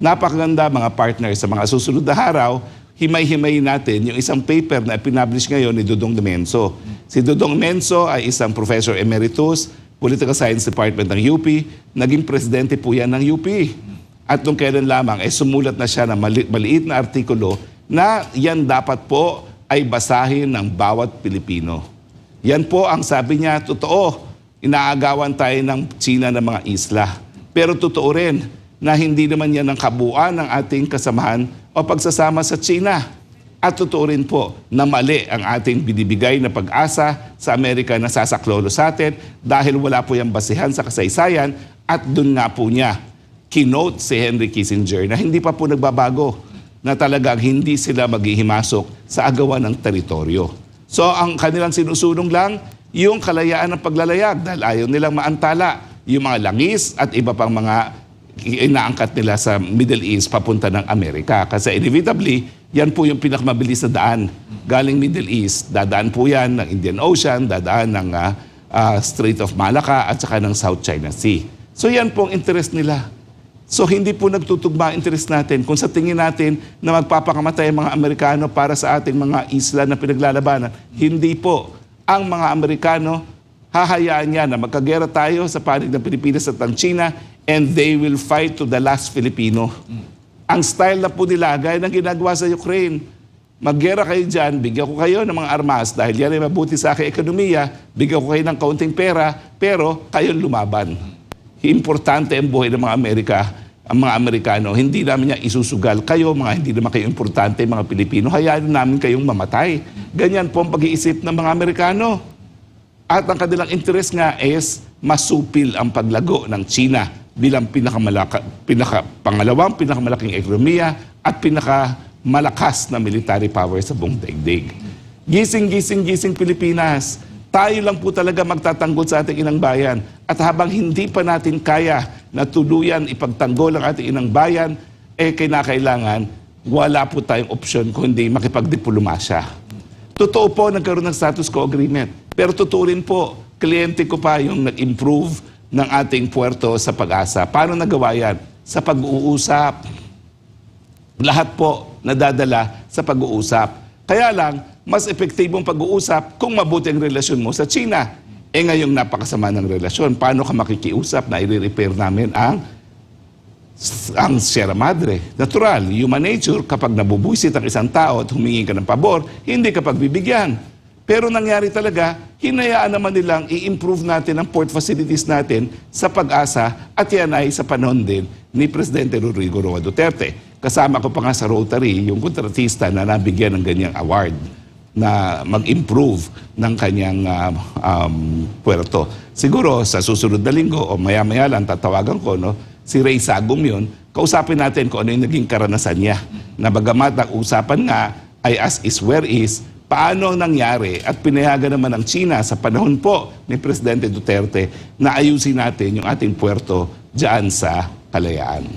napakaganda mga partners sa mga susunod na araw, himay-himay natin yung isang paper na pinablish ngayon ni Dudong Demenso. Si Dudong Menso ay isang professor emeritus, Political Science Department ng UP, naging presidente po yan ng UP. At nung kailan lamang, eh, sumulat na siya ng mali- maliit na artikulo na yan dapat po ay basahin ng bawat Pilipino. Yan po ang sabi niya, totoo, inaagawan tayo ng China ng mga isla. Pero totoo rin na hindi naman yan ang kabuuan ng ating kasamahan o pagsasama sa China. At totoo rin po na mali ang ating binibigay na pag-asa sa Amerika na sasaklolo sa atin dahil wala po yung basihan sa kasaysayan at dun nga po niya kinote si Henry Kissinger na hindi pa po nagbabago na talagang hindi sila maghihimasok sa agawan ng teritoryo. So ang kanilang sinusulong lang, yung kalayaan ng paglalayag dahil ayaw nilang maantala yung mga langis at iba pang mga inaangkat nila sa Middle East papunta ng Amerika. Kasi inevitably, yan po yung pinakamabilis na daan. Galing Middle East, dadaan po yan ng Indian Ocean, dadaan ng ah, ah, Strait of Malacca at saka ng South China Sea. So yan po ang interest nila. So hindi po nagtutugma ang interest natin kung sa tingin natin na magpapakamatay ang mga Amerikano para sa ating mga isla na pinaglalabanan. Hindi po. Ang mga Amerikano, hahayaan niya na magkagera tayo sa panig ng Pilipinas at ng China and they will fight to the last Filipino. Ang style na po nila, gaya ng ginagawa sa Ukraine, Maggera kayo dyan, bigyan ko kayo ng mga armas dahil yan ay mabuti sa aking ekonomiya, bigyan ko kayo ng kaunting pera, pero kayo lumaban. Importante ang buhay ng mga Amerika, ang mga Amerikano, hindi namin niya isusugal. Kayo, mga hindi naman kayo importante, mga Pilipino, hayaan namin kayong mamatay. Ganyan po ang pag-iisip ng mga Amerikano. At ang kanilang interest nga is masupil ang paglago ng China bilang pinakamalaka, pinaka, pangalawang pinakamalaking ekonomiya at pinakamalakas na military power sa buong daigdig. Gising, gising, gising Pilipinas. Tayo lang po talaga magtatanggol sa ating inang bayan. At habang hindi pa natin kaya na tuluyan ipagtanggol ang ating inang bayan, eh kinakailangan wala po tayong opsyon kundi makipagdiplomasya. Totoo po, nagkaroon ng status quo agreement. Pero totoo rin po, kliyente ko pa yung nag-improve ng ating puerto sa pag-asa. Paano nagawa yan? Sa pag-uusap. Lahat po nadadala sa pag-uusap. Kaya lang, mas epektibong pag-uusap kung mabuti ang relasyon mo sa China. Eh ngayong napakasama ng relasyon, paano ka makikiusap na i-repair namin ang ang Sierra Madre. Natural, human nature, kapag nabubuisit ang isang tao at humingi ka ng pabor, hindi ka pagbibigyan. Pero nangyari talaga, hinayaan naman nilang i-improve natin ang port facilities natin sa pag-asa at yan ay sa panahon din ni Presidente Rodrigo Roa Duterte. Kasama ko pa nga sa Rotary, yung kontratista na nabigyan ng ganyang award na mag-improve ng kanyang ah, um, puerto. Siguro sa susunod na linggo o maya-maya lang tatawagan ko, no, si Ray Sagum yun, kausapin natin kung ano yung naging karanasan niya. Na bagamat ang usapan nga ay as is where is, paano nangyari at pinayagan naman ng China sa panahon po ni Presidente Duterte na ayusin natin yung ating puerto dyan sa Kalayaan.